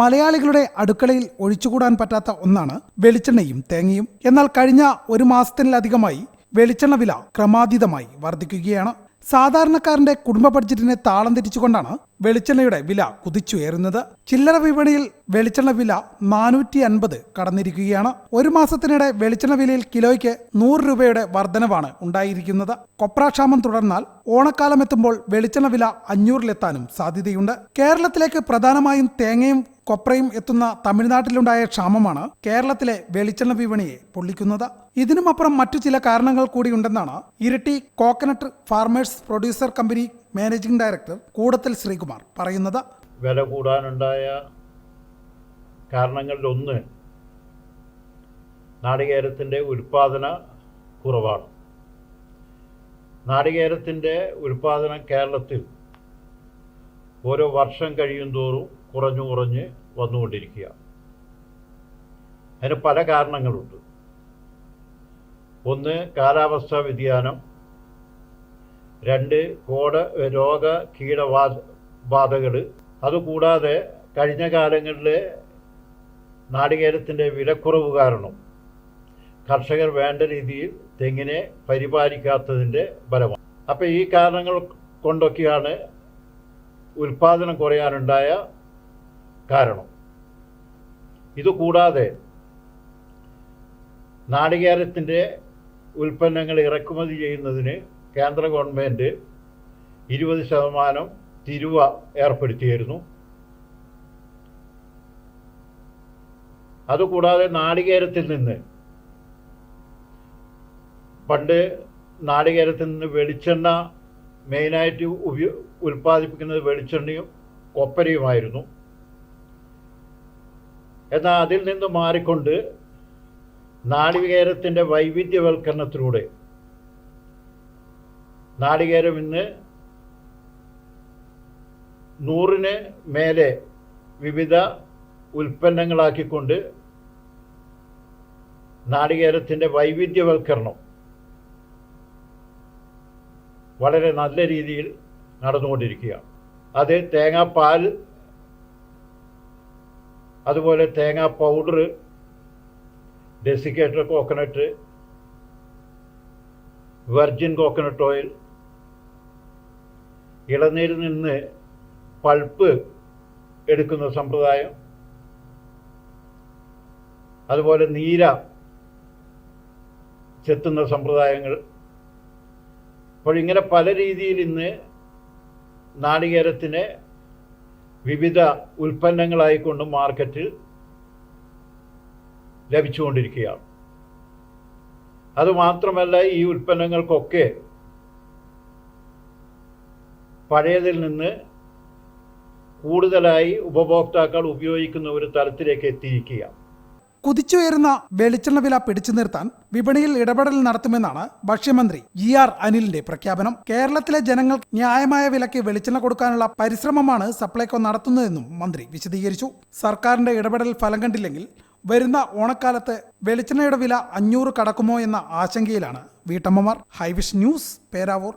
മലയാളികളുടെ അടുക്കളയിൽ ഒഴിച്ചുകൂടാൻ പറ്റാത്ത ഒന്നാണ് വെളിച്ചെണ്ണയും തേങ്ങയും. എന്നാൽ കഴിഞ്ഞ ഒരു മാസത്തിലധികമായി വെളിച്ചെണ്ണ വില ക്രമാതീതമായി വർദ്ധിക്കുകയാണ്. സാധാരണക്കാരന്റെ കുടുംബ ബഡ്ജറ്റിനെ താളം തെറ്റിച്ചുകൊണ്ടാണ് വെളിച്ചെണ്ണയുടെ വില കുതിച്ചുയരുന്നത്. ചില്ലറ വിപണിയിൽ വെളിച്ചെണ്ണ വില നാനൂറ്റി അൻപത് കടന്നിരിക്കുകയാണ്. ഒരു മാസത്തിനിടെ വെളിച്ചെണ്ണ വിലയിൽ കിലോയ്ക്ക് നൂറ് രൂപയുടെ വർധനവാണ് ഉണ്ടായിരിക്കുന്നത്. കൊപ്രാക്ഷാമം തുടർന്നാൽ ഓണക്കാലം എത്തുമ്പോൾ വെളിച്ചെണ്ണ വില അഞ്ഞൂറിലെത്താനും സാധ്യതയുണ്ട്. കേരളത്തിലേക്ക് പ്രധാനമായും തേങ്ങയും കൊപ്രയും എത്തുന്ന തമിഴ്നാട്ടിലുണ്ടായ ക്ഷാമമാണ് കേരളത്തിലെ വെളിച്ചെണ്ണ വിപണിയെ പൊള്ളിക്കുന്നത്. ഇതിനുമപ്പുറം മറ്റു ചില കാരണങ്ങൾ കൂടിയുണ്ടെന്നാണ് ഇരട്ടി coconut farmers producer company managing director Koodathil Sreekumar പറയുന്നത്. വില കൂടാനുണ്ടായ കാരണങ്ങളിലൊന്ന് നാളികേരത്തിന്റെ ഉൽപ്പാദന കുറവാണ്. നാളികേരത്തിന്റെ ഉൽപ്പാദനം കേരളത്തിൽ ഓരോ വർഷം കഴിയും തോറും കുറഞ്ഞു കുറഞ്ഞ് വന്നുകൊണ്ടിരിക്കുക അതിന് പല കാരണങ്ങളുണ്ട്. ഒന്ന് കാലാവസ്ഥാ വ്യതിയാനം. രണ്ട് കോട രോഗ കീടവാ ബാധകൾ അതുകൂടാതെ കഴിഞ്ഞ കാലങ്ങളിലെ നാളികേരത്തിന്റെ വിലക്കുറവ് കാരണം കർഷകർ വേണ്ട രീതിയിൽ തെങ്ങിനെ പരിപാലിക്കാത്തതിന്റെ ഫലമാണ്. അപ്പോൾ ഈ കാരണങ്ങൾ കൊണ്ടൊക്കെയാണ് ഉൽപാദനം കുറയാനുണ്ടായ കാരണം. ഇതുകൂടാതെ നാളികേരത്തിന്റെ ഉൽപ്പന്നങ്ങൾ ഇറക്കുമതി ചെയ്യുന്നതിന് കേന്ദ്ര ഗവൺമെന്റ് ഇരുപത് ശതമാനം തിരുവ ഏർപ്പെടുത്തിയിരുന്നു. അതുകൂടാതെ നാളികേരത്തിൽ നിന്ന് പണ്ട് നാളികേരത്തിൽ നിന്ന് വെളിച്ചെണ്ണ മെയിനായിട്ട് ഉപയോ ഉൽപ്പാദിപ്പിക്കുന്നത് വെളിച്ചെണ്ണയും കൊപ്പരയുമായിരുന്നു. എന്നാൽ അതിൽ നിന്ന് മാറിക്കൊണ്ട് നാളികേരത്തിന്റെ വൈവിധ്യവൽക്കരണത്തിലൂടെ നാളികേരം ഇന്ന് നൂറിന് മേലെ വിവിധ ഉൽപ്പന്നങ്ങളാക്കിക്കൊണ്ട് നാളികേരത്തിന്റെ വൈവിധ്യവൽക്കരണം വളരെ നല്ല രീതിയിൽ നടന്നുകൊണ്ടിരിക്കുകയാണ്. അത് തേങ്ങാപ്പാൽ അതുപോലെ തേങ്ങാ powder desiccated coconut virgin coconut oil ഇളനീരിൽ നിന്ന് പൾപ്പ് എടുക്കുന്ന സമ്പ്രദായം അതുപോലെ നീര ചെത്തുന്ന സമ്പ്രദായങ്ങൾ. അപ്പോൾ ഇങ്ങനെ പല രീതിയിൽ ഇന്ന് നാളികേരത്തിനെ വിവിധ ഉൽപ്പന്നങ്ങളായിക്കൊണ്ട് മാർക്കറ്റിൽ ലഭിച്ചുകൊണ്ടിരിക്കുകയാണ്. അതുമാത്രമല്ല ഈ ഉൽപ്പന്നങ്ങൾക്കൊക്കെ പഴയതിൽ നിന്ന് കൂടുതലായി ഉപഭോക്താക്കൾ ഉപയോഗിക്കുന്ന ഒരു തലത്തിലേക്ക് എത്തിയിരിക്കുകയാണ്. കുതിച്ചുയരുന്ന വെളിച്ചെണ്ണ വില പിടിച്ചു നിർത്താൻ വിപണിയിൽ ഇടപെടൽ നടത്തുമെന്നാണ് ഭക്ഷ്യമന്ത്രി ജി ആർ അനിലിന്റെ പ്രഖ്യാപനം. കേരളത്തിലെ ജനങ്ങൾ ന്യായമായ വിലയ്ക്ക് വെളിച്ചെണ്ണ കൊടുക്കാനുള്ള പരിശ്രമമാണ് സപ്ലൈകോ നടത്തുന്നതെന്നും മന്ത്രി വിശദീകരിച്ചു. സർക്കാരിന്റെ ഇടപെടൽ ഫലം കണ്ടില്ലെങ്കിൽ വരുന്ന ഓണക്കാലത്ത് വെളിച്ചെണ്ണയുടെ വില അഞ്ഞൂറ് കടക്കുമോ എന്ന ആശങ്കയിലാണ് വീട്ടമ്മമാർ. ഹൈവിഷ് ന്യൂസ് പേരാവൂർ.